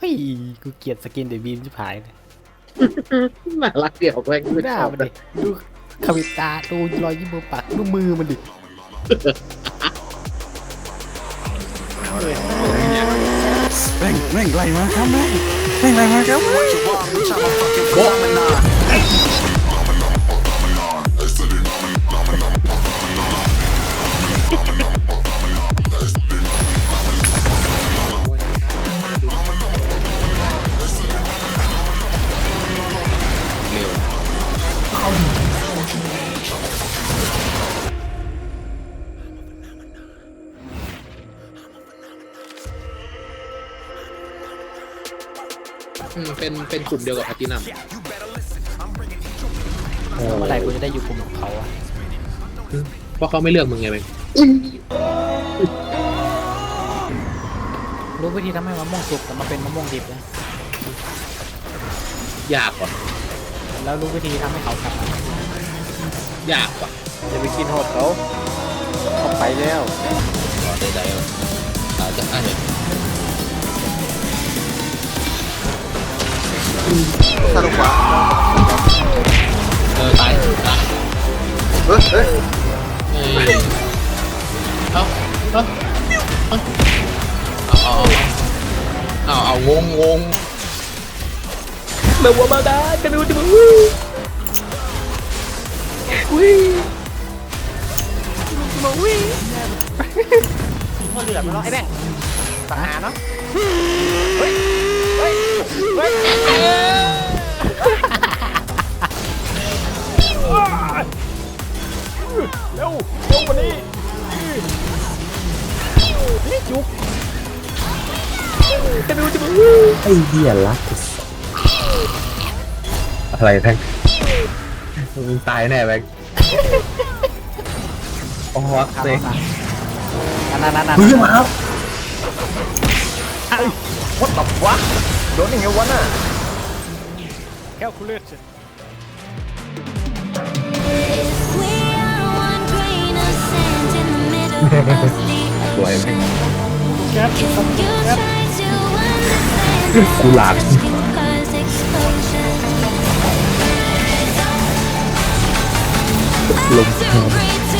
เฮ้ยกูเกลียดสกินเดบีมที่ผายเลยน่ารักเดียวแม่งดูไม่หน้าชอบมันเลดิยดูขมิบตาดูรอยยิ้มบนปากดูมือมันดิเร่งเร่งไล่มาครับเร่งเร่งไล่มาครับ อืมเป็นเป็นกลุ่มเดียวกับพัตินัมเมื่อไหร่กูจะได้อยู่กลุ่มของเขาอะเพราะเขาไม่เลือกมึงไงแม่งรู้วิธีทำให้มะม่วงสุกแต่มาเป็นมะม่วงดิบนะยากกว่าแล้วรู้วิธีทำให้เขากลับมายากกว่าอย่าไปกินโหดเขาเขาไปแล้วขอใดๆอะอาจจะอะเนี่ สรุปว่าเออตายตายเฮ้ยเฮ้ยเอ้ยเอาเอาเอาเอาเอาเอาเอางงงงเมื่อวมาดากันดูจิมึงวิ่งมาวิ่งมันเหลือมาแล้วไอ้แม่สังหาเนาะเฮ้ย เฮ้ยเฮ้ยเร็วเร็วกว่านี้นี่จุกกันดูจิมึงไอ้เหี้ยรักอะไรแท่งมึงตายแน่แบงโอ้โหเซ็งนั่นนั่นนั่นเฮ้ยมาครับวัดตับวะโดนยังไงวะน่ะ calculation We are one grain of sand in the middle of the สวยแม่ง If you try to understand กูหลาด just because explosion ลม Too great to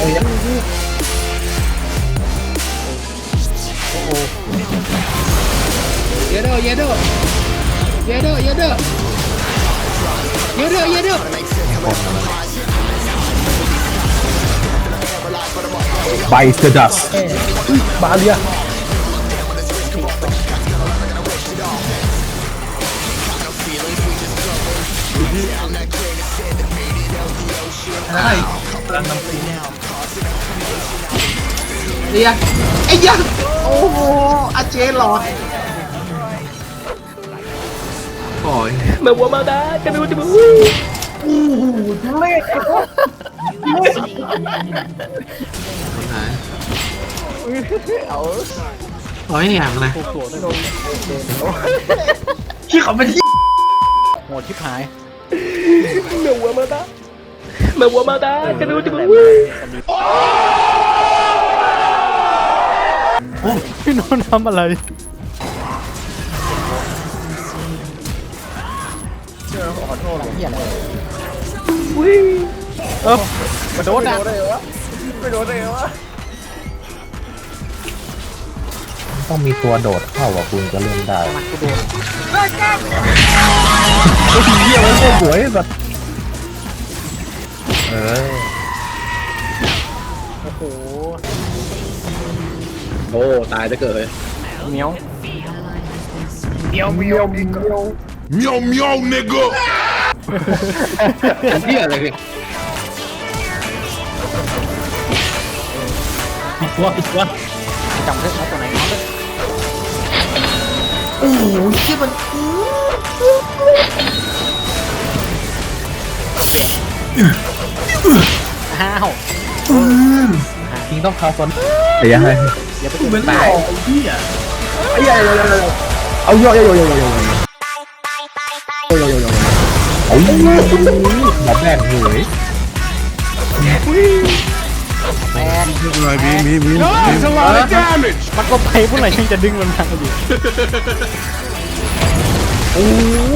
ยเดอเยเดอเยเดอเยเดอเย เดอเยเดอไบสดัสบาเลียเรียไอ้ยักษ์โอ้โหอาเจหลอดโอ้ยเมื่อวมาดากันดูจิมึงหายโอ้ยอย่างนะโหดเลยที่เขาเป็นที่โหดชิบหายเมื่อวมาดาเมื่อวมาดากันดูจิมึง พี่นนท์ทำอะไรขอโทษหลังเหี้ยอะไรวิ่งเออมาโดนอะได้เหรอวะไม่โดนได้เหรอวะต้องมีตัวโดดเข้าอะคุณจะเล่นได้กูโดนโอ้ยเหี้ยมันโคตรสวยแบบเออโอ้โห โอ้ตายจะเกิดเลยเหนียวเมียวเมียวเมียว Meow meow nigga เที่ยอะไรกันตัวผิดตัวจำเถอะว่าตัวไหนเอาเถอะโอ้โหเชี่ยมันอ้าวจริงต้องเข้าคนเดี๋ยวให้ อย่าไปตื่นเป็นตาตายยพี่อะไอ้ยายเอาโยโยโยโยโยโยโยโยโยโยโยโอ้ยแบบแรกเหนื่อยแมนอะไรบีบีบีมันก็ไปพวกไหนยังจะดึงมันมาอยู่โอ้โห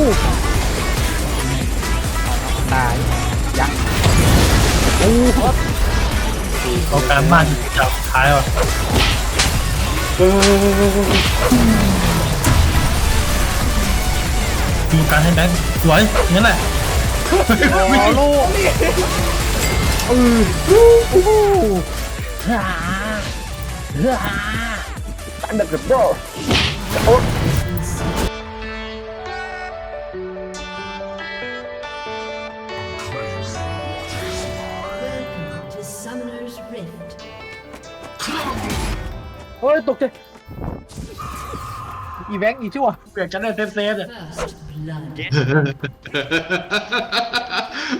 ตายยังโอ้โหเอาการบ้านจับท้ายว่ะ ดูการให้แบงค์สวยงั้นแหละโอ้โลเออโอ้โหฮ่าฮ่าอันดับกับโดเฮ้ยตกใจอีแบงค์อีชั่วเปลี่ยนกันได้เซฟเซฟเนี่ย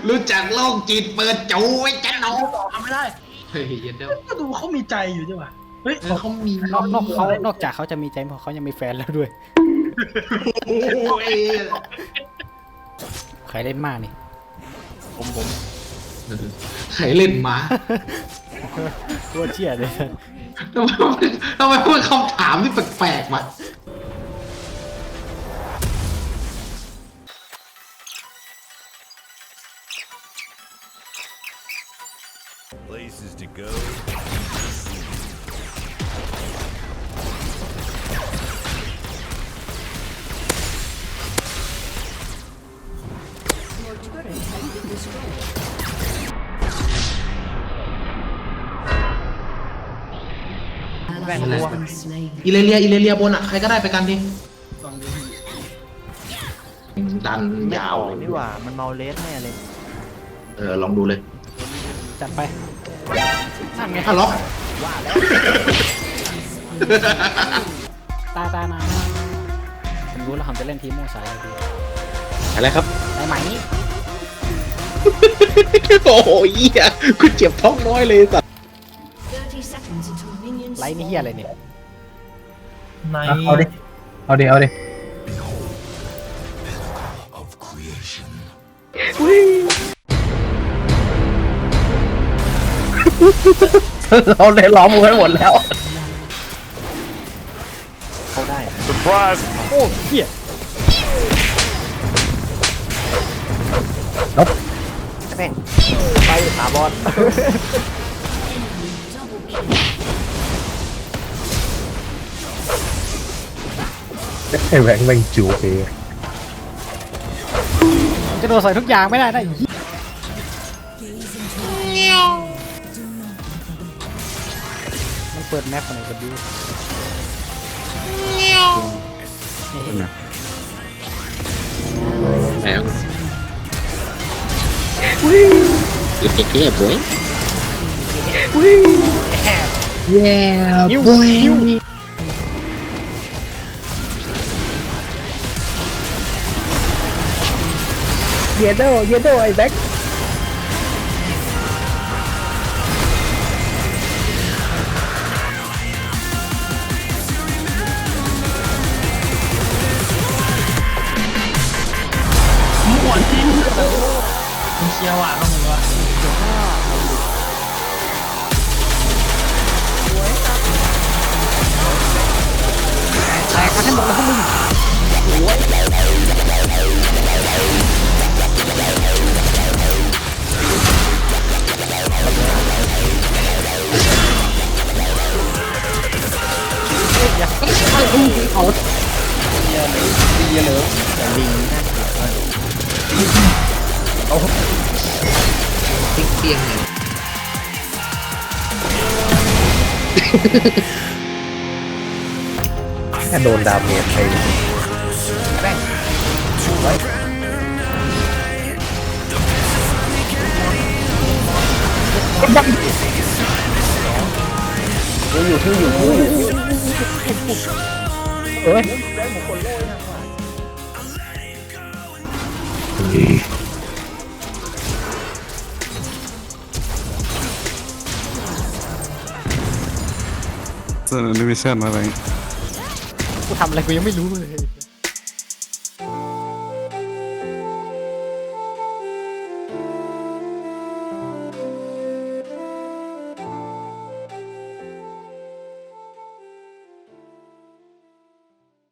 รู้จักโลกจิตเปิดจูไว้จ้ะน้องทำไม่ได้เฮ้ยเย็นเดียวก็ดูเขามีใจอยู่ดีกว่าเฮ้ยเออเขามีนอกนอกเขานอกจากเขาจะมีใจเพราะเขายังมีแฟนแล้วด้วย โอ้ยใครเล่นมากนี่ใครเล่นหมาตัวเชี่ยเลย ทำไมทำไมพูดคำถามที่แปลกๆมา แบงค์ตัวอิเลเลียอิเลเลียบนอะ ใครก็ได้ไปกันดิดันยาวไม่ออกนี่หว่า มันเมาเลสแน่เลย เออ ลองดูเลย จัดไปนั่นไงถ้าล็อกตาตานาผมรู้แล้วผมจะเล่นทีมโม่สายอะไรดีอะไรครับได้ไหมโอ้โหเหี้ยกูเจ็บท้องน้อยเลยสัตว์ไลน์นี่เฮียอะไรเนี่ยในเอาดิ เอาดิ เอาดิ Of creation. เราเลยล้อมมือไว้หมดแล้ว เขาได้โอ้เฮียลบแม่งไปหาบอล ไอ้แหวงแม่งจูเองจะโดนใส่ทุกอย่างไม่ได้นะอีมันเปิดแมปคนไหนก็ดูแหมวิ่งเก๋ๆบวยวิ่งแย่ยิ้วบวยยิ้ว Yedo, Yedo ay back. Mua chín. Không xeo à không เอาเยอะเลยเยอะเลยแต่ลิงน่าเกลียดมากเปียงๆไงแค่โดนดาเมจไปแม่งอยู่ที่อยู่ที่อยู่ ที่เอ้ยเซอร์นิมิชั่นอะไรกูทำอะไรกูยังไม่รู้เลย